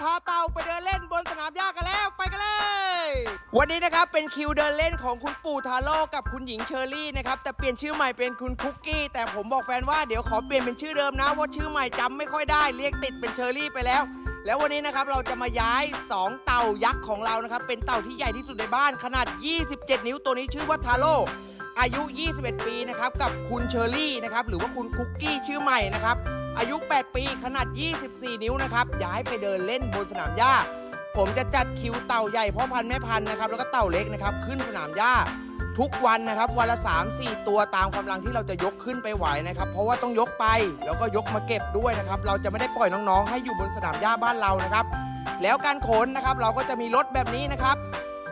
พาเต่าไปเดินเล่นบนสนามหญ้ากันแล้วไปกันเลย วันนี้นะครับเป็นคิวเดินเล่นของคุณปู่ทาโร่กับคุณหญิงเชอรี่นะครับแต่เปลี่ยนชื่อใหม่เป็นคุณคุกกี้ แต่ผมบอกแฟนว่าเดี๋ยวขอเปลี่ยนเป็นชื่อเดิมนะว่าชื่อใหม่จำไม่ค่อยได้เรียกติดเป็นเชอรี่ไปแล้ว แล้ววันนี้นะครับเราจะมาย้าย 2 เต่ายักษ์ของเรานะครับเป็นเต่าที่ใหญ่ที่สุดในบ้านขนาด 27 นิ้วตัวนี้ชื่อว่าทาโร่ อายุ 21 ปีนะครับกับคุณเชอรี่นะครับหรือว่าคุณคุกกี้ชื่อใหม่นะครับอายุ 8 ปีขนาด 24 นิ้วนะครับย้ายไปเดินเล่นบนสนามหญ้า ผมจะจัดคิวเต่าใหญ่พ่อพันธุ์แม่พันธุ์นะครับแล้วก็เต่าเล็กนะครับขึ้นสนามหญ้าทุกวันนะครับวันละ 3 4 ตัวตามกำลังที่เราจะยกขึ้นไปไหวนะครับ เพราะว่าต้องยกไปแล้วก็ยกมาเก็บด้วยนะครับ เราจะไม่ได้ปล่อยน้องๆ ให้อยู่บนสนามหญ้าบ้านเรานะครับ แล้วการขนนะครับเราก็จะมีรถแบบนี้นะครับ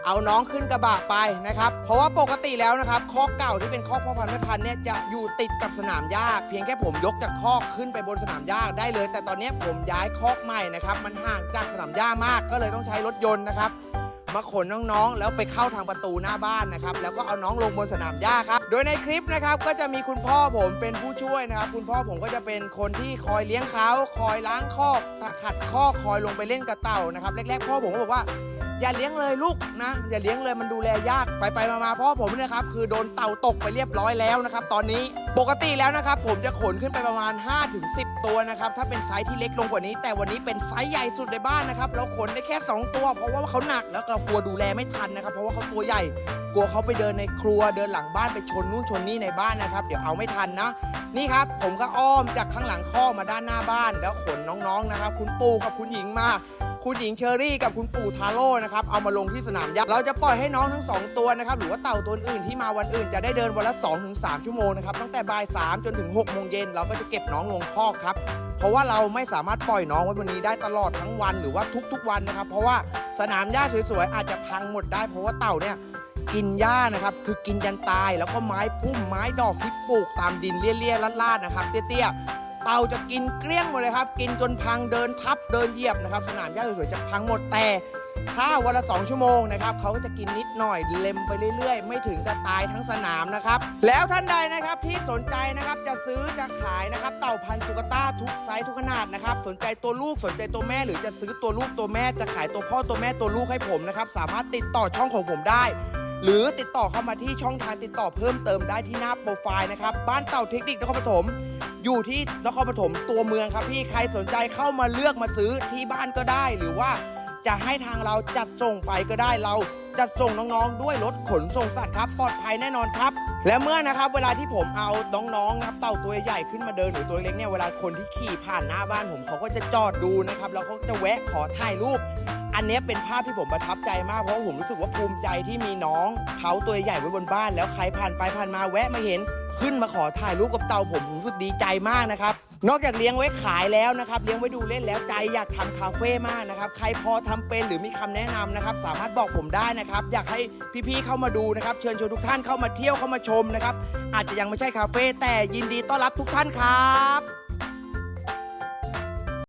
เอาน้องขึ้นกระบะไปนะครับ เพราะว่าปกติแล้วนะครับคอกเก่าที่เป็นคอกพ่อพันธุ์แม่พันธุ์เนี่ยจะอยู่ติดกับสนามหญ้าเพียงแค่ผมยกจากคอกขึ้นไปบนสนามหญ้าได้เลย แต่ตอนนี้ผมย้ายคอกใหม่นะครับมันห่างจากสนามหญ้ามากก็เลยต้องใช้รถยนต์นะครับมาขนน้องๆ แล้วไปเข้าทางประตูหน้าบ้านนะครับ แล้วก็เอาน้องลงบนสนามหญ้าครับ โดยในคลิปนะครับก็จะมีคุณพ่อผมเป็นผู้ช่วยนะครับ คุณพ่อผมก็จะเป็นคนที่คอยเลี้ยงเขา คอยล้างคอกขัดคอกคอยลงไปเล่นกับเต่านะครับ แรกๆ พ่อผมก็บอกว่าอย่าเลี้ยงเลยลูกนะ อย่าเลี้ยงเลยมันดูแลยากไปไปๆมาๆพ่อผมเนี่ยครับคือโดนเต่าตกไปเรียบร้อยแล้วนะครับ ตอนนี้ปกติแล้วนะครับ ผมจะขนขึ้นไปประมาณ 5-10 ตัวนะครับถ้าเป็นไซส์ที่เล็กลงกว่านี้ แต่วันนี้เป็นไซส์ใหญ่สุดในบ้านนะครับเราขนได้แค่ 2 ตัว เพราะว่าเขาหนักแล้วเรากลัวดูแลไม่ทันนะครับ เพราะว่าเขาตัวใหญ่กลัวเขาไปเดินในครัวเดินหลังบ้านไปชนนู่นชนนี่ในบ้านนะครับ เดี๋ยวเอาไม่ทันนะนี่ครับ ผมก็อ้อมจากข้างหลังข้อมาด้านหน้าบ้าน แล้วขนน้องๆนะครับ คุณปู่กับคุณหญิงมา คุณหญิงเชอรี่กับคุณปู่ทาโร่นะครับเอามาลงที่สนามหญ้าเราจะปล่อยให้น้องทั้งสองตัวนะครับหรือว่าเต่าตัวอื่นที่มาวันอื่นจะได้เดินวันละ2-3ถึงชั่วโมงนะครับตั้งแต่บ่าย3จนถึง6โมงเย็นเราก็จะเก็บน้องลงคอกครับเพราะว่าเราไม่สามารถปล่อยน้องไว้บนนี้ได้ตลอดทั้งวันหรือว่าทุกๆวันนะครับเพราะว่าสนามหญ้าสวยๆอาจจะพังหมดได้เพราะว่าเต่าเนี่ยกินหญ้านะครับคือกินยันตายแล้วก็ไม้พุ่มไม้ดอกที่ปลูกตามดินเลี่ยๆลาดๆนะครับเตี้ยๆ เต่าจะกินเกลี้ยงหมดเลยครับ กินจนพังเดินทับเดินเหยียบนะครับ สนามหญ้าสวยๆจะพังหมดแต่ถ้าวันละ 2 ชั่วโมงนะครับเขาก็จะกินนิดหน่อยเล็มไปเรื่อยๆ ไม่ถึงจะตายทั้งสนามนะครับ แล้วท่านใดนะครับที่สนใจนะครับจะซื้อจะขายนะครับ เต่าพันธุ์สุกต้าทุกไซส์ทุกขนาดนะครับ สนใจตัวลูกสนใจตัวแม่ หรือจะซื้อตัวลูกตัวแม่จะขายตัวพ่อตัวแม่ตัวลูกให้ผมนะครับ สามารถติดต่อช่องของผมได้ หรือติดต่อเข้ามาที่ช่องทางติดต่อเพิ่มเติมได้ที่หน้าโปรไฟล์นะครับ บ้านเต่าเทคนิคนครปฐมอยู่ที่นครปฐมตัวเมืองครับพี่ใครสนใจเข้ามาเลือกมาซื้อที่บ้านก็ได้หรือว่า จะให้ทางเราจัดส่งไปก็ได้เราจัดส่งน้องๆ ด้วยรถขนส่งสัตว์ครับปลอดภัยแน่นอนครับ และเมื่อนะครับเวลาที่ผมเอาน้องๆนะครับเต่าตัวใหญ่ขึ้นมาเดินหรือตัวเล็กเนี่ยเวลาคนที่ขี่ผ่านหน้าบ้านผมเขาก็จะจอดดูนะครับแล้วเขาก็จะแวะขอถ่ายรูปอันนี้เป็นภาพที่ผมประทับใจมากเพราะผมรู้สึกว่าภูมิใจที่มีน้องเขาตัวใหญ่ไว้บนบ้าน แล้วใครผ่านไปผ่านมาแวะมาเห็น ขึ้นมาขอถ่ายรูปกับเต่าผมผมรู้สึกดีใจมากนะครับ นอกจากเลี้ยงไว้ขายแล้วนะครับ เลี้ยงไว้ดูเล่นแล้วใจอยากทำคาเฟ่มากนะครับ ใครพอทำเป็นหรือมีคำแนะนำนะครับ สามารถบอกผมได้นะครับ อยากให้พี่ๆเข้ามาดูนะครับ เชิญชวนทุกท่านเข้ามาเที่ยวเข้ามาชมนะครับ อาจจะยังไม่ใช่คาเฟ่แต่ยินดีต้อนรับทุกท่านครับ